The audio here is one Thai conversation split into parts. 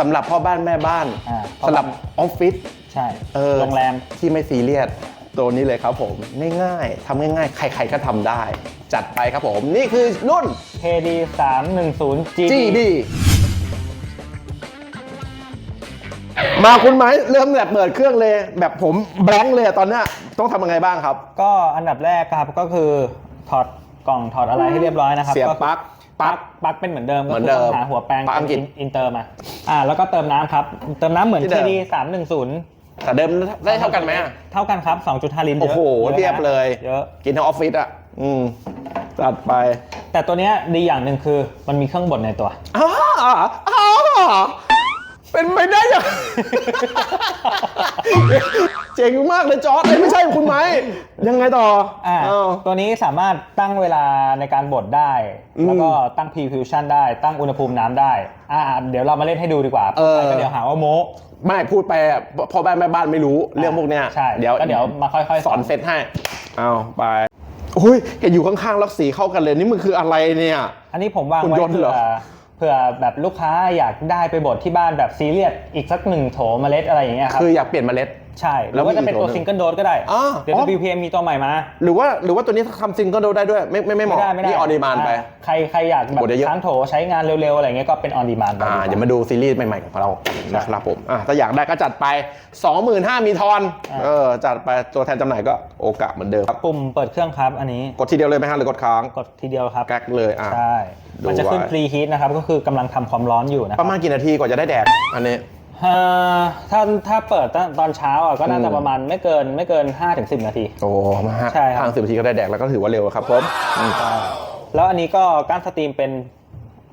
สำหรับพ่อบ้านแม่บ้านอ่าสำหรับออฟฟิศใช่เออโรงแรม ที่ไม่ซีเรียสตัวนี้เลยครับผมง่ายๆทำง่ายๆ ใครๆก็ทำได้ จัดไปครับผมนี่คือรุ่น KD 310 GD GD มาคุณไหมเริ่มแบบเปิดเครื่องเลย แบบผมแบงค์เลยอะตอนเนี้ยต้องทำยังไงบ้างครับ ก็อันดับแรกครับก็คือถอดกล่องถอดอะไรให้เรียบร้อยนะครับเสียบก็คือปลั๊ก ปลั๊กปลั๊กเป็นเหมือนเดิมเหมืก็อนคือเดิมต้องหาหัวแปลงปลั๊กอังกฤษ อินเตอร์มาอ่าแล้วก็เติมน้ำครับ เติมน้ำเหมือน ที่เดิม KD 310 แต่เดิมได้เท่ากันไหมอะ เท่ากันครับ 2.5 ลิตรโอ้โหยะเทียบเลย เยอะ กินทั้งออฟฟิศอะ อืมจัดไปแต่ตัวเนี้ยดีอย่างหนึ่งคือมันมีเครื่องบดในตัว อ้าอ้า เป็นไปได้ยัง เจ๋งมากเลยจอร์ดเอ้ยไม่ใช่คุณไหม ยังไงต่ออ่าอ้าว ตัวนี้สามารถตั้งเวลาในการบดได้ อืมแล้วก็ตั้ง pre-fusion ได้ ตั้งอุณหภูมิน้ำได้ อ่า เดี๋ยวเรามาเล่นให้ดูดีกว่าเออ ไปก็เดี๋ยวหาว่าโม้ไม่พูดไปอะพ่อบ้านแม่บ้านไม่รู้เรื่องพวกเนี้ยใช่เดี๋ยวก็เดี๋ยวมาค่อยๆสอนเซตให้เอาไปอุ้ยเห็นอยู่ข้างๆแล้วสีเข้ากันเลยนี่มันคืออะไรเนี่ย อันนี้ผมวางหุ่นไว้ยนต์เผื่เหรออ เผื่อแบบลูกค้าอยากได้ไปบดที่บ้านแบบซีเรียสอีกสักหนึ่งโถเมล็ดอะไรอย่างเงี้ยครับคืออยากเปลี่ยนเมล็ด ใช่หแล้รืวอว่าจะเป็นตัวมีอีกโถหนึ่งซิงเกิลโดสก็ได้อ่าเดี๋ยว อ๋อ WPM มีตัวใหม่มา หรือว่าหรือว่าตัวนี้ทำซิงเกิลได้ด้วยไม่ไม่ไม่เหไม่มาะได้ไม่ได้นี่ออดีมานไปอ่าใครใครอยากแบบบดเยอะๆค้างโถใช้งานเร็วๆ อะไรเงี้ยก็เป็นออนดีมานอ่าเดี๋ยวมาดูซีรีส์ใหม่ๆของเรานะครับผมอะถ้าอยากได้ก็จัดไป 25,000มีทอนเออจัดไปตัวแทนจำหน่ายก็โอกาสเหมือนเดิมครับปุ่มเปิดเครื่องครับอันนี้กดทีเดียวเลยไหมฮะหรือกดค้างกดทีเดียวครับ แก๊กเลยอะใช่ดู มันจะขึ้นไว้พรีฮีทนะครับก็คือกำลังทำความร้อนอยู่นะคปรับระมาณกี่นาทีกว่าจะได้แดกอันนี้ เอ่อถ้าถ้าเปิดตั้งตอนเช้าอะก็น่าจะอืม ประมาณไม่เกินไม่เกิน 5-10 นาที โอ้มาฮะใช่ครับ ทางสิบนาทีก็ได้แดกแล้วก็ถือว่าเร็วครับผมอืมแล้วอันนี้ก็การสตรีมเป็น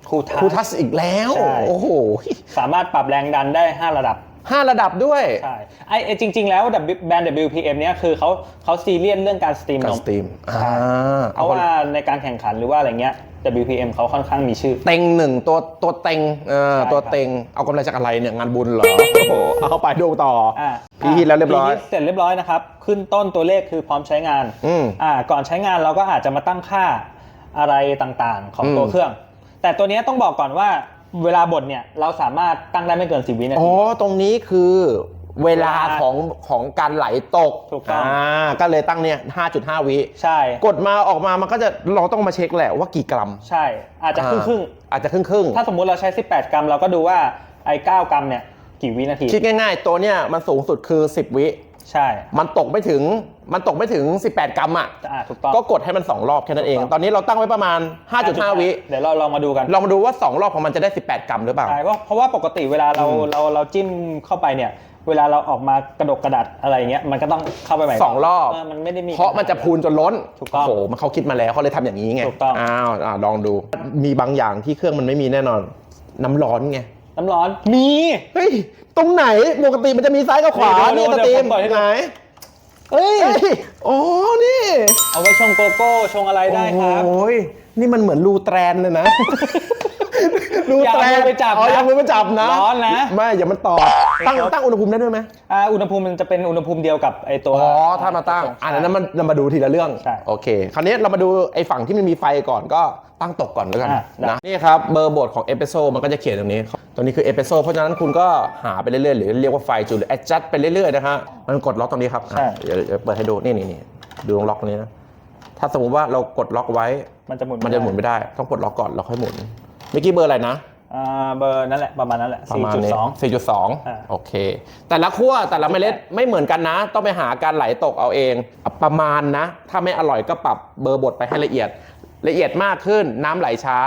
คูทัครูทัสอีกแล้ว ใช่ โอ้โห สามารถปรับแรงดันได้ 5 ระดับ ห้าระดับด้วย ใช่ไอไอ้จริง ๆ แล้ว W- แบรนด์ WPM เนี่ยคือเขาเขาซีเรียสเรื่องการสตรีมการนสมตรีมใช่อ่าเพราะว่าในการแข่งขันหรือว่าอะไรเงี้ย WPM เขาค่อนข้างมีชื่อ เต็งหนึ่งตัวตัวเต็งเออใช่ตัวครับเต็งเอากำไรจากอะไรเนี่ยงานบุญเหรอโอ้โหเอาไปดูต่อออ่าพีฮีทแล้วเรียบร้อยพีฮีทเสร็จเรียบร้อยนะครับ ขึ้นต้นตัวเลขคือพร้อมใช้งานอืมอ่าก่อนใช้งานเราก็อาจจะมาตั้งค่าอะไรต่างๆ ของตัวอืมเครื่อง แต่ตัวเนี้ยต้องบอกก่อนว่า เวลาบดเนี่ยเราสามารถตั้งได้ไม่เกิน10วินาอ๋ทีอตรงนี้คือเวลาเวลาของของการไหลตกถูกต้อง อ่า ก็เลยตั้งเนี่ย 5.5 วิ ใช่ กดมาออกมามันก็จะเราต้องมาเช็คแหละว่ากี่กรัม ใช่ อาจจะครึ่งครึ่งอ่าอาจจะครึ่งครึ่งๆถ้าสมมุติเราใช้ 18 กรัม เราก็ดูว่าไอ้9กรัมเนี่ยกี่วินาที คิดง่ายๆ ตัวเนี่ยมันสูงสุดคือ 10 วิ ใช่ มันตกไม่ถึงมันตกไม่ถึง 18 กรัมอะอ่าถูกต้อง ก็กดให้มัน 2 รอบแค่นั้นเอง ถูกต้อง ตอนนี้เราตั้งไว้ประมาณ 5.5 วิเดี๋ยวเราลองมาดูกันลองมาดูว่า 2 รอบของมันจะได้ 18 กรัมหรือเปล่า ใช่เพราะเพราะว่าปกติเวลาเราอืมเราเราจิ้มเข้าไปเนี่ย เวลาเราออกมากระดกกระดัดอะไรอย่างเงี้ยมันก็ต้องเข้าไปใหม่สองรอบ เมันไม่ได้มี เพราะมันจะพูนจนล้นถูกต้องโอ้โหมันเขาคิดมาแล้วเขาเลยทำอย่างนี้ไงถูกต้อง อ้าวอ่าลองดู มีบางอย่างที่เครื่องมันไม่มีแน่นอน น้ำร้อนไง น้ำร้อน มี เฮ้ย ตรงไหนปกติมันจะมีซ้ายกับขวา นี่นี่ดูสดูตรีเดี๋ยวผมมเปิดให้ดู ไหนเอ้ย เฮ้ยอ๋อ นี่เอาไว้ชงโกโก้ชงอะไรได้ครับ โอ้ยนี่มันเหมือนรูแตรนเลยนะ รูอย่าแตรเอานมือไปจับอ๋อนะอย่ามือไปจับนะร้อนนะ ไม่อย่ามันตอดตั้งครับตั้งอุณหภูมิได้ด้วยไหมอ่าอุณหภูมิมันจะเป็นอุณหภูมิเดียวกับไอตัว อ๋อถ้ามาตั้งอันนั้นมันเรามาดูทีละเรื่อง ใช่ โอเค คราวนี้เรามาดูไอ้ฝั่งที่มันมีไฟก่อนก็ ตั้งตกก่อนแล้วกันอะได้ นะนี่ครับเบอร์บทของเอ p เ s โซมันก็จะเขียนตรงนี้ ตรงนี้คือเอ p เ s โซเพราะฉะนั้นคุณก็หาไปเรื่อยๆ หรือเรียกว่าไฟจูหรือ adjust ไปเรื่อยๆนะฮะมันกดล็อกตรงนี้ครับใช่ อะเดี๋ยวเดี๋ยวเปิดให้ดูนี่นี่นี่ดูตรงล็อกตรงนี้นะถ้าสมมติว่าเรากดล็อกไว้ มันจะหมุนมันจะหมุนไม่ได้ต้องกดล็อกก่อนแล้วค่อยหมุนเมื่อกี้เบอร์อะไรนะ อ่าเบอร์นั่นแหละประมาณนั้นแหละ ประมาณนี้4.2 อ่า 4.2 โอเค แต่ละขั้วแต่ละเมล็ดไม่เหมือนกันนะ ต้องไปหาการไหลตกเอาเอง ประมาณนะ ถ้าไม่อร่อยก็ปรับเบอร์บดไปให้ละเอียด ละเอียดมากขึ้นน้ำไหลช้า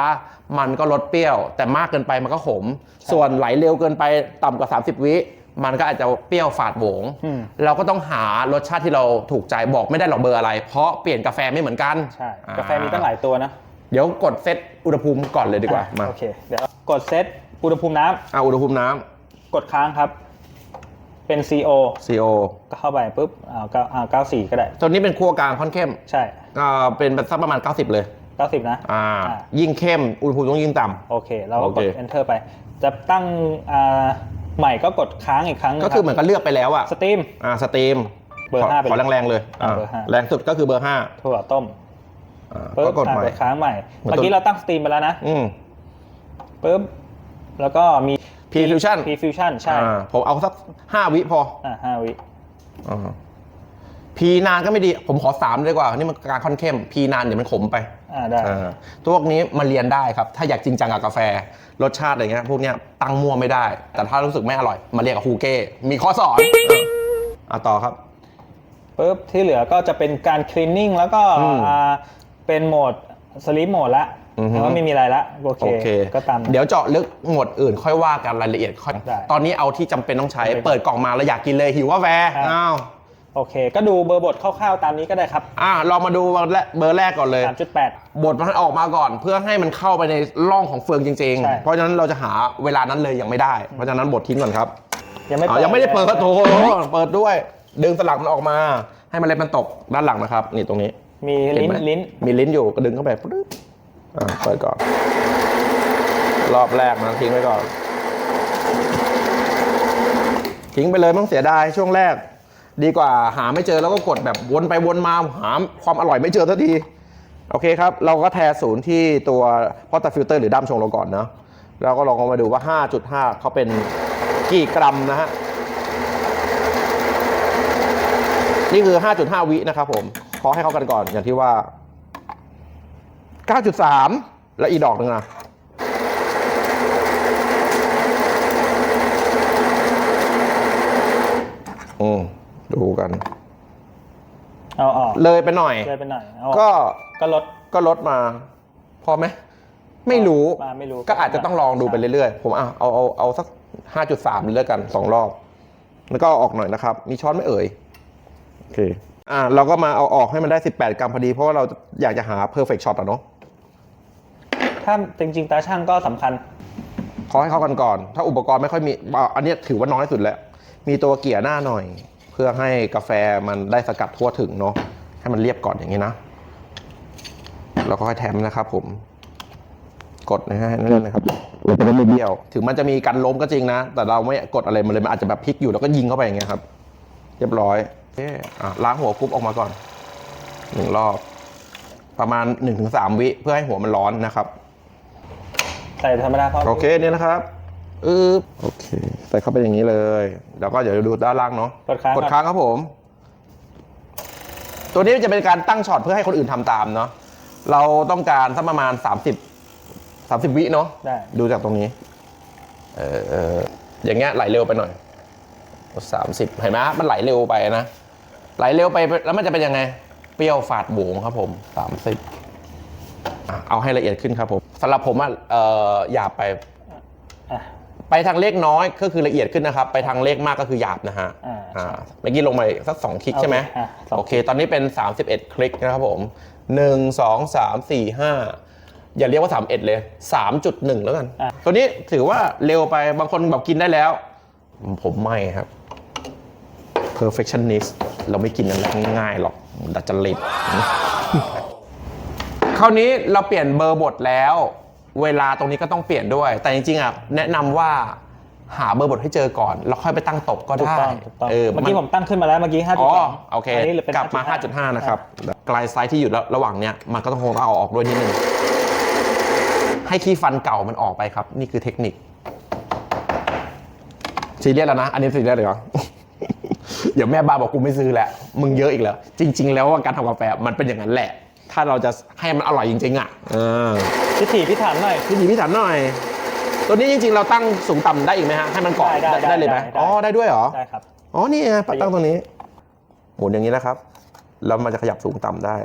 มันก็ลดเปรี้ยว แต่มากเกินไปมันก็ขม ส่วนไหลเร็วเกินไปต่ำกว่า 30 วิมันก็อาจจะเปรี้ยวฝาดโหวงอืมเราก็ต้องหารสชาติที่เราถูกใจบอกไม่ได้หรอกเบอร์อะไร เพราะเปลี่ยนกาแฟไม่เหมือนกันใช่อ่กาแฟมีตั้งหลายตัวนะเดี๋ยวกดเซตอุณหภูมิก่อนเลยดีกว่ามาโอเคเดี๋ยวกดเซตอุณหภูมิน้เอาอุณหภูมิน้ำกดค้างครับ เป็น CO ำ CO ก็เข้าไปปุ๊บอ่าเก้าอ่าเก้าสี่ก็ได้ตัวนี้เป็นคั่วกลางค่อนเข้ม ใช่อ่าเป็นแบบสักประมาณ 90 เลย เก้าสิบนะ อ่า อ่า ยิ่งเข้ม อุณหภูมิต้องยิ่งต่ โอเค เราก็กด โอเค enter ไป จะตั้งอ่าใหม่ก็กดค้างอีกครั้งำก็คือเหมือนกับเลือกไปแล้วอะสตรีม อ่าสตรีมเบอร์ขห้าไปขอเลยแรงๆเลยอ่าอ่าเบอร์ห้า แรงสุดก็คือเบอร์5ถั่วต้มอ่าปุ๊บก็กดอ่าไปกดค้างใหม่ เหมือนเมื่อกี้ต้นเราตั้งสตรีมไปแล้วนะอืมปุ๊บแล้วก็มี P Fusion P Fusion ใช่ อ่าผมเอาสัก5วิพออ่าห้าวิ อ่า P นานก็ไม่ดี ผมขอ3ดีกว่า นี่มันการค่อนเข้ม P นานเดี๋ยวมันขมไปอ่าได้อ่าตัวพวกนี้มาเรียนได้ครับ ถ้าอยากจริงจังกับกาแฟ รสชาติอะไรเงี้ย พวกเนี้ยตั้งมั่วไม่ได้ แต่ถ้ารู้สึกไม่อร่อย มาเรียนกับครูเก้ มีข้อสอนอะต่อครับ ปุ๊บที่เหลือก็จะเป็นการ cleaning แล้วก็อืมอ่าเป็นโหมด sleep mode ละอือฮึ แล้วก็ไม่มีอะไรละโอเค โอเคก็ตามเดี๋ยวเจาะลึกหมวดอื่นค่อยว่ากันรายละเอียดค่อยได้ตอนนี้เอาที่จำเป็นต้องใช้ จำเป็นเปิดกล่องมาแล้วอยากกินเลยหิวว่าแวร์ครับ อ้าว โอเค ก็ดูเบอร์บทคร่าวๆตามนี้ก็ได้ครับอะเรามาดูเบอร์แรกเบอร์แรกก่อนเลย 3.8 บทมันออกมาก่อน เพื่อให้มันเข้าไปในร่องของเฟืองจริง ใช่ ๆ เพราะฉะนั้นเราจะหาเวลานั้นเลยยังไม่ได้ เพราะฉะนั้นบททิ้งก่อนครับยังไม่อ๋อเปิดยังไม่ได้เปิดลยโถเปิดด้วย ดึงสลักมันออกมา ให้มันเล็ดมันตกด้านหลังนะครับ นี่ตรงนี้มีเห็ลิ้นไหมลิ้นมีลิ้นอยู่ก็ดึงเข้าไปปึ๊บอ่าเปิดก่อน รอบแรกนะทิ้งไว้ก่อน ทิ้งไปเลยไม่ต้องเสียดายช่วงแรก ดีกว่าหาไม่เจอแล้วก็กดแบบวนไปวนมาหาความอร่อยไม่เจอสักที โอเคครับ เราก็แทนศูนย์ที่ตัวพอตฟิลเตอร์หรือด้ามชงเราก่อนเนาะเราก็ลองเอามาดูว่า 5.5 เขาเป็นกี่กรัมนะฮะ นี่คือ 5.5 วินะครับผม ขอให้เข้ากันก่อนอย่างที่ว่า 9.3 แล้วอีกดอกหนึ่งนะอืม ดูกัน เอาออกเลยไปหน่อย เลยไปหน่อยเอาออกก็ก็ลดก็ลดมา พอไหม ไม่รู้ มาไม่รู้ก็อาจจะต้องลองดูไปเรื่อยๆ ผมอะเอาเอาเอาสัก5.3เลยแล้วกันสองรอบ แล้วก็เอาออกหน่อยนะครับ มีช้อนไหม่เอ่ย โอเค อะเราก็มาเอาออกให้มันได้18กรัมพอดี เพราะว่าเราอยากจะหา perfect shot อะเนาะถ้าจริงๆ ตาช่างก็สำคัญ ขอให้เข้ากันก่อน ถ้าอุปกรณ์ไม่ค่อยมีอะอันเนี้ยถือว่าน้อยสุดแล้ว มีตัวเกี่ยหน้าหน่อยเพื่อให้กาแฟมันได้สกัดทั่วถึงเนาะให้มันเรียบก่อนอย่างนี้นะแล้วก็ค่อยแถมนะครับ ผม กดนะฮะนั่นนะครับเราจะได้ไม่เบี้ยว ถึงมันจะมีการล้มก็จริงนะ แต่เราไม่กดอะไรมันเลยมันอาจจะแบบพลิกอยู่แล้วก็ยิงเข้าไปอย่างเงี้ยครับ เรียบร้อยโอเคอะล้างหัวกรุ๊ปออกมาก่อนหนึ่งรอบ ประมาณ1-3วิเพื่อให้หัวมันร้อนนะครับ ใส่ธรรมดาพอโอเคเนี่ยนะครับ อือโอเค ใส่เข้าไปอย่างนี้เลย แล้วก็เดี๋ยวดูด้านล่างเนาะกดค้างกดค้างครับผม ตัวนี้จะเป็นการตั้งช็อตเพื่อให้คนอื่นทำตามเนาะเราต้องการสักประมาณ 30 30 วิเนาะได้ดูจากตรงนี้ เออเอออย่างเงี้ยไหลเร็วไปหน่อย30เห็นไหมฮะมันไหลเร็วไปนะ ไหลเร็วไปแล้วมันจะเป็นยังไง เปรี้ยวฝาดโหวงครับผม30อะเอาให้ละเอียดขึ้นครับผมสำหรับผมอะเอ่อหยาบไปอะ ไปทางเลขน้อยก็คือละเอียดขึ้นนะครับ ไปทางเลขมากก็คือหยาบนะฮะอ่าอ่าเมื่อกี้ลงไปสัก 2 คลิกใช่ไหมอะสอง โอเค ตอนนี้เป็น 31 คลิกนะครับผม 1 2 3 4 5 อย่าเรียกว่า 31 เลย 3.1 แล้วกัน อะ ตัวนี้ถือว่าเร็วไปบางคนแบบกินได้แล้ว ผมไม่ครับ perfectionist เราไม่กินอะไรง่ายๆหรอกดัดจริต คราวนี้เราเปลี่ยนเบอร์บทแล้ว เวลาตรงนี้ก็ต้องเปลี่ยนด้วย แต่จริงๆอะแนะนำว่าหาเบอร์บทให้เจอก่อน แล้วค่อยไปตั้งตบก็ถูกได้ต้องถูกต้องเออเมื่อกี้นผมตั้งขึ้นมาแล้วเมื่อกี้5.2อ๋อโอเคอันนี้เลยเป็นกลับมา 5.5 นะครับไกลไซส์ที่อยู่ระหว่างเนี้ยมันก็ต้องคงต้องเอาออกด้วยนิดนึงให้ขี้ฟันเก่ามันออกไปครับ นี่คือเทคนิคซีเรียสแล้วนะ อันนี้ซีเรียสเลยเหรอ เดี๋ยวแม่บ้านบอกกูไม่ซื้อแล้ว มึงเยอะอีกแล้ว จริง ๆ แล้วว่าการทำกาแฟมันเป็นอย่างนั้นแหละ ถ้าเราจะให้มันอร่อยจริงๆอะเออพิถีพิถันหน่อยพี่ดีพี่ถันหน่อย ตัวนี้จริงๆ เราตั้งสูงต่ำได้อีกไหมฮะให้มันเกาะได้ได้ได้เลยไหมได้ได้ อ๋อได้ด้วยเหรอ ได้ครับ อ๋อ นี่ไงปัดตั้งตรงนี้ หมุนอย่างนี้นะครับ แล้วมันจะขยับสูงต่ำได้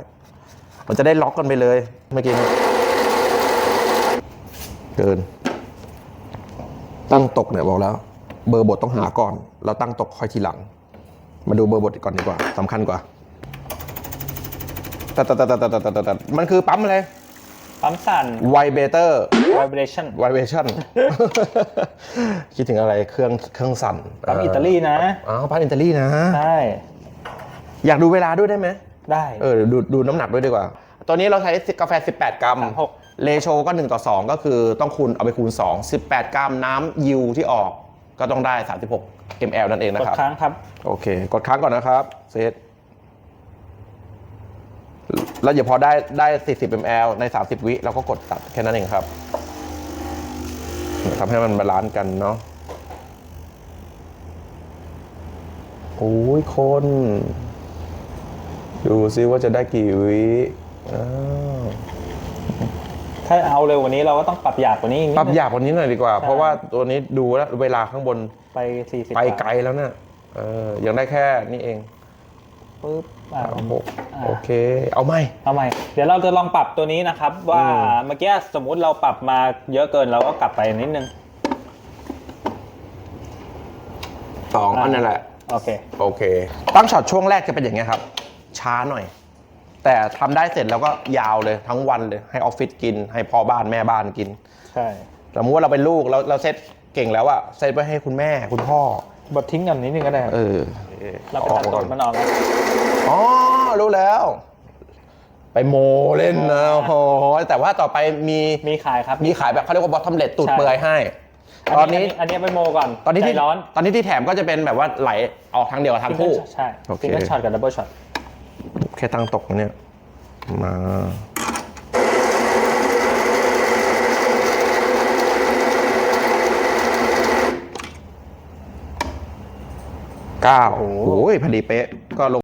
มันจะได้ล็อกกันไปเลย เมื่อกี้นี้เกิน ตั้งตกเนี่ยบอกแล้ว เบอร์บทต้องหาก่อน แล้วตั้งตกค่อยทีหลัง มาดูเบอร์บทก่อนดีกว่าสำคัญกว่าแต่แต่แต่แต่แต่แต่แต่มันคือปั๊มอะไรปั๊มสั่น ไวเบเตอร์ vibration ไวเบชั่น คิดถึงอะไรเครื่องเครื่องสั่นปั๊มอิตาลีนะ อ๋อปั๊มอิตาลีนะ ใช่ อยากดูเวลาด้วยได้ไหมได้ เออดูดูน้ำหนักด้วยดีกว่าตัวนี้เราใช้กาแฟ 18 กรัมเลโชก็ 1 ต่อ 2 ก็คือต้องคูณเอาไปคูณ 2 18 กรัมน้ำยิวที่ออกก็ต้องได้ 36 ml นั่นเองนะครับ กดค้างครับ โอเค กดค้างก่อนนะครับ เซต แล้วเดี๋ยวพอได้ได้ 40 ml ใน 30 วิเราก็กดตัดแค่นั้นเองครับทำให้มันบาลานซ์กันเนาะโอ้ยคน ดูซิว่าจะได้กี่วิถ้าเอาเร็วกว่านี้เราก็ต้องปรับหยากกว่านี้ปรับหยากกว่านี้หน่อยดีกว่า เพราะว่าตัวนี้ดูแล้วเวลาข้างบนไป40ไปไกลแล้วเนี่ยเออยังได้แค่นี้เอง ปุ๊บอ่าสามหกอ่าโอเค เอาไหมเอาใหม่เดี๋ยวเราจะลองปรับตัวนี้นะครับ ว่าอืมเมื่อกี้สมมุติเราปรับมาเยอะเกินเราก็กลับไปนิดนึงสองอันนั่นแหละโอเคโอเค ตั้งช็อตช่วงแรกจะเป็นอย่างเงี้ยครับ ช้าหน่อย แต่ทำได้เสร็จแล้วก็ยาวเลยทั้งวันเลยให้ออฟฟิศกิน ให้พ่อบ้านแม่บ้านกิน ใช่สมมติว่าเราเป็นลูกเราเราเซตเก่งแล้วอะเซตไว้ให้คุณแม่คุณพ่อ บดทิ้งกันนิดนึงก็ได้ครับเออเราไปตัดตดมันออกแล้วอ๋อรู้แล้ว ไปโมเล่นนะโอ้โหแต่ว่าต่อไปมีมีขายครับมีขายแบบเขาเรียกว่าบอททอมเลตตูดใช่เปลือยให้ ตอนนี้อันนี้ไปโมก่อนตอนนี้ที่ใจร้อนตอนนี้ที่แถมก็จะเป็นแบบว่าไหลออกทางเดียวกับทางคู่ใช่โอเคซิงเกิลช็อตกับดับเบิลช็อตแค่ตั้งตกนะเนี่ยมา เก้าโอ้ยพอดีเป๊ะ ก็ลง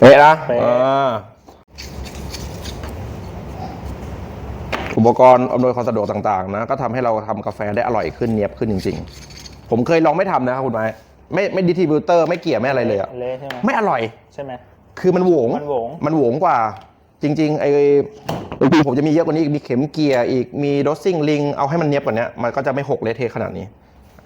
เป๊ะนะเป๊ะ อ่าอุปกรณ์อำนวยความสะดวกต่างๆ นะ ก็ทำให้เราทำกาแฟได้อร่อยขึ้นเนียบขึ้นจริง ๆ ผมเคยลองไม่ทำนะครับคุณไม้ไม่ไม่ดิทิบิวเตอร์ไม่เกี่ยไม่อะไรเลยอะเละใช่ไหมไม่อร่อย ใช่ไหม คือมันโหวงมันโหวง มันโหวงกว่า จริงๆไอ้จริงผมจะมีเยอะกว่านี้อีกมีเข็มเกียร์อีกมีดอสซิ่งลิงเอาให้มันเนียบกว่านี้มันก็จะไม่หกเละเทะขนาดนี้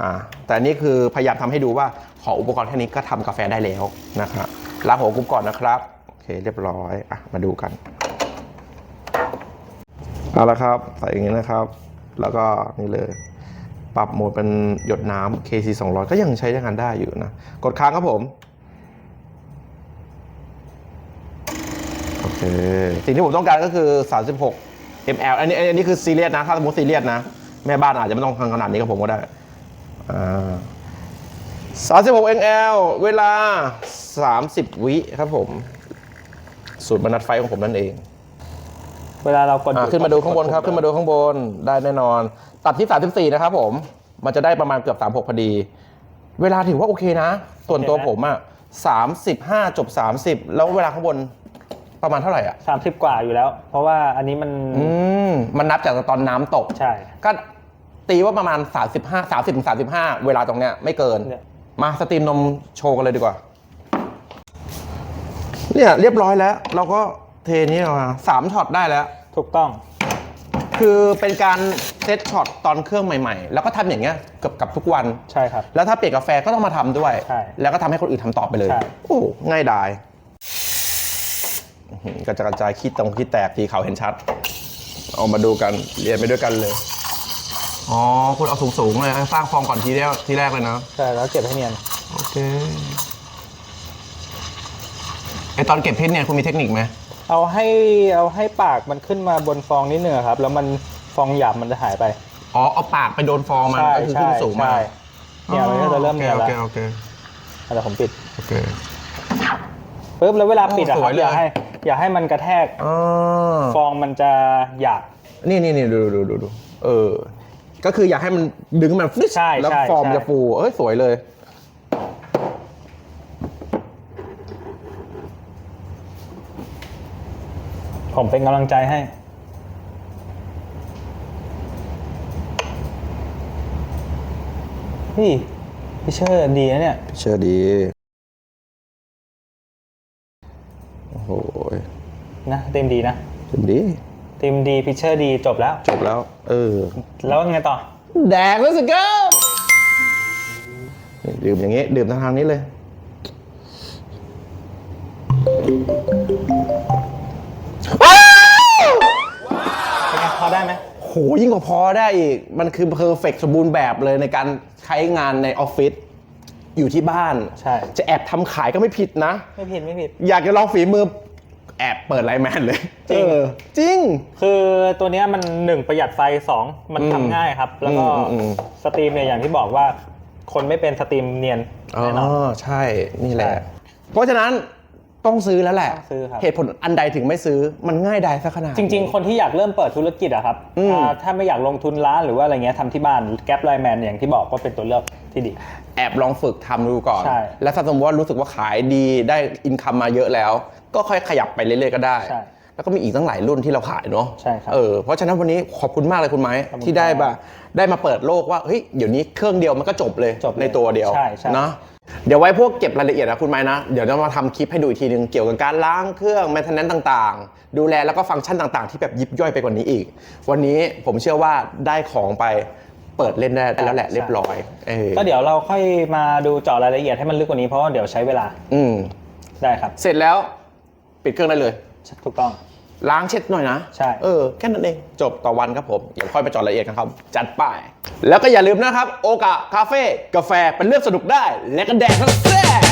อ่าแต่อันนี่คือพยายามทำให้ดูว่าขออุปกรณ์แค่นี้ก็ทำกาแฟได้แล้วนะครับล้างหัวกรุ๊ปก่อนนะครับโอเคเรียบร้อยอะมาดูกันเอาละครับใส่อย่างนี้นะครับ แล้วก็นี่เลย ปรับโหมดเป็นหยดน้ำ KC 200 ก็ยังใช้งานได้อยู่นะ กดค้างครับผม อเคสิ่งที่ผมต้องการก็คือ 36 ml อันนี้อันนี้คือซีเรียสนะ ถ้าสมมติซีเรียสนะ แม่บ้านอาจจะไม่ต้องทำขนาดนี้กับผมก็ได้อ่า36 ml เวลา 30 วิครับผม สูตรบรรทัดไฟของผมนั่นเองเวลาเรากดอะขึ้นมาดูข้างบนครับ ขึ้นมาดูข้างบนได้แน่นอน ตัดที่ 34 นะครับผม มันจะได้ประมาณเกือบ 36 พอดี เวลาถือว่าโอเคนะ ส่วนตัวผมอะ35 จบ 30 แล้วเวลาข้างบน ประมาณเท่าไหร่อะสามสิบกว่าอยู่แล้ว เพราะว่าอันนี้มันอืมมันนับจากตอนน้ำตก ใช่ ก็ตีว่าประมาณ 35 30ถึง35 เวลาตรงเนี้ยไม่เกินเนี่ยมาสตรีมนมโชว์กันเลยดีกว่า เนี่ยเรียบร้อยแล้ว เราก็เทนี้ออกมาสามช็อตได้แล้ว ถูกต้อง คือเป็นการเซตช็อตตอนเครื่องใหม่ๆ แล้วก็ทำอย่างเงี้ยกับกับทุกวันใช่ครับ แล้วถ้าเปลี่ยนกาแฟก็ต้องมาทำด้วยใช่แล้วก็ทำให้คนอื่นทำต่อไปเลยใช่โอ้ง่ายดายอื้อหือ กระจายกระจายขี้ตรงขี้แตกทีเขาเห็นชัด เอามาดูกันเรียนไปด้วยกันเลย อ๋อคุณเอาสูงๆเลยสร้างฟองก่อนทีแรกทีแรกเลยนะใช่แล้วเก็บให้เนียนโอเคไอตอนเก็บเพชรเนี่ยคุณมีเทคนิคไหมเอาให้เอาให้ปากมันขึ้นมาบนฟองนิดนึงอะครับ แล้วมันฟองหยาบมันจะหายไปอ๋อเอาปากไปโดนฟองมันใช่ก็คือใช่ขึ้นสูงมาใช่เนี่ยมันก็จะเริ่มเนียนโอแล้วเคโอเคเดี๋ยวผมปิดโอเคปุ๊บแล้วเวลาปิดอะโอ้คสรัวยบเลยอย่าให้ อย่าให้มันกระแทกอ๋อฟองมันจะหยาบ นี่นี่นี่ดูดูดูดูเออ ก็คืออยากให้มันดึงมันฟลิชใช่แล้วใช่ฟอร์มใช่ จะฟูเอ้ยสวยเลย ผมเป็นกำลังใจให้ พี่พี่เชื่อดีนะเนี่ย เชื่อดี โอ้โห นะเต็มดีนะเต็มดีเต็มดีพิเชอร์ดีจบแล้ว จบแล้ว เออ แล้วไงต่อ แดกแล้วสิเกิร์ดื่มอย่างงี้ดื่มทางทางนี้เลย เป็นไงพอได้ไหมโหยิ่งกว่าพอได้อีก มันคือเพอร์เฟกสมบูรณ์แบบเลยในการใช้งานในออฟฟิศอยู่ที่บ้าน ใช่ จะแอบทำขายก็ไม่ผิดนะ ไม่ผิดไม่ผิด อยากจะลองฝีมือ แอบเปิดไลน์แมนเลยจริง เออจริง คือตัวเนี้ยมันหนึ่งประหยัดไฟสองมันอืมทำง่ายครับ แล้วก็อืมอืมอืมสตรีมเนี่ยอย่างที่บอกว่า คนไม่เป็นสตรีมเนียนอ๋อแน่นอน ใช่นี่แหละ ใช่ เพราะฉะนั้น ต้องซื้อแล้วแหละ ต้องซื้อครับ เหตุผลอันใดถึงไม่ซื้อ มันง่ายดายซะขนาดจริง ๆ คนที่อยากเริ่มเปิดธุรกิจอะครับอืม อ่าถ้าไม่อยากลงทุนร้านหรือว่าอะไรเงี้ยทำที่บ้านแก๊ปไลแมนอย่างที่บอกก็เป็นตัวเลือกที่ดี แอบลองฝึกทำดูก่อน ใช่แล้วถ้าสมมติว่ารู้สึกว่าขายดีได้อินคัมมาเยอะแล้ว ก็ค่อยขยับไปเรื่อยๆก็ได้ ใช่แล้วก็มีอีกตั้งหลายรุ่นที่เราขายเนาะใช่ครับเออเพราะฉะนั้นวันนี้ขอบคุณมากเลยคุณไม้ขอบคุณที่ได้ครับมาได้มาเปิดโลกว่าเฮ้ยเดี๋ยวนี้เครื่องเดียวมันก็จบเลยจบเลยในตัวเดียวใช่ใช่เนาะ เดี๋ยวไว้พวกเก็บรายละเอียดนะคุณไม้นะ เดี๋ยวจะมาทำคลิปให้ดูอีกทีนึงเกี่ยวกับการล้างเครื่องแมนเทนแนนต่างๆ ดูแลแล้วก็ฟังก์ชันต่างๆ ที่แบบยิบย่อยไปกว่านี้อีก วันนี้ผมเชื่อว่าได้ของไปเปิดเล่นได้แล้วแหละเรียบร้อยเออก็เดี๋ยวเราค่อยมาดูเจาะรายละเอียดให้มันลึกกว่านี้เพราะว่าเดี๋ยวใช้เวลา อืมได้ครับ เสร็จแล้วปิดเครื่องได้เลยถูกต้อง ล้างเช็ดหน่อยนะใช่ เออแค่นั้นเองจบต่อวันครับผมเดี๋ยวค่อยไปเจอดรายละเอียดกันครับ จัดไปแล้วก็อย่าลืมนะครับ โอกาคาเฟ่กาแฟเป็นเรื่องสนุกได้ และก็แดกทั้งแซ่บ